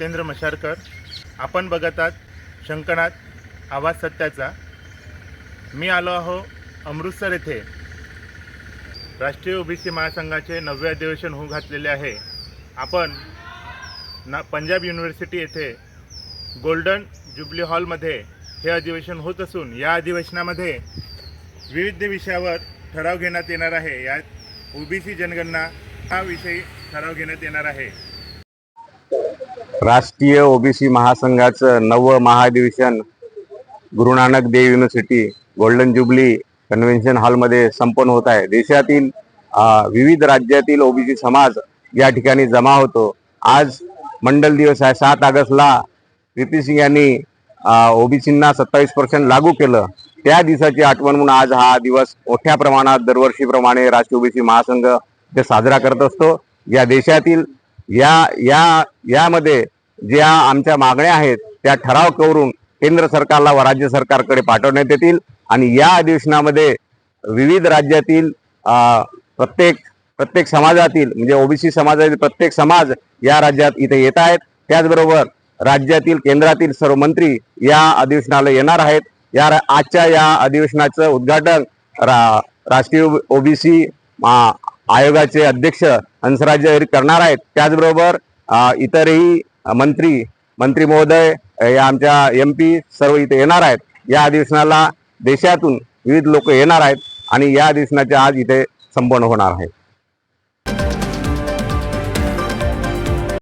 जितेंद्र मशारकर. आपण बघत आहात शंकनाथ आवाज सत्याचा. मी आलो आहो अमृतसर येथे. राष्ट्रीय ओबीसी महासंघाचे नववे अधिवेशन होऊ घातलेले आहे. आपण ना पंजाब युनिव्हर्सिटी येथे गोल्डन जुबली हॉलमध्ये हे अधिवेशन होत असून या अधिवेशनामध्ये विविध विषयावर ठराव घेण्यात येणार आहे. यात ओबीसी जनगणना हा विषयी ठराव घेण्यात येणार आहे. राष्ट्रीय ओबीसी महासंघाचं नववं महाधिवेशन Guru Nanak Dev university golden jubilee convention हॉलमध्ये संपन्न होत आहे. देशातील विविध राज्यातील ओबीसी समाज या ठिकाणी जमा होतो. आज मंडल दिवस आहे. सात ऑगस्टला प्रीती सिंग यांनी ओबीसींना सत्तावीस पर्सेंट लागू केलं. त्या दिवसाची आठवण म्हणून आज हा दिवस मोठ्या प्रमाणात दरवर्षीप्रमाणे राष्ट्रीय ओबीसी महासंघ ते साजरा करत असतो. या देशातील या या यामध्ये ज्या आमच्या मागण्या आहेत त्या ठराव करून केंद्र सरकारला व राज्य सरकारकडे पाठवण्यात येतील. आणि या अधिवेशनामध्ये विविध राज्यातील प्रत्येक प्रत्येक समाजातील म्हणजे ओबीसी समाजातील प्रत्येक समाज या राज्यात इथे येत आहेत. त्याचबरोबर राज्यातील केंद्रातील सर्व मंत्री या अधिवेशनाला येणार आहेत. या रा- आजच्या या अधिवेशनाचं उद्घाटन रा, राष्ट्रीय ओबीसी आयोगाचे अध्यक्ष हंसराज अहिर करणार आहेत. त्याचबरोबर इतरही मंत्री मंत्री महोदय या आमच्या एम पी सर्व इथे येणार आहेत. या अधिवेशनाला देशातून विविध लोक येणार आहेत आणि या अधिवेशनाचे आज इथे संपन्न होणार आहे.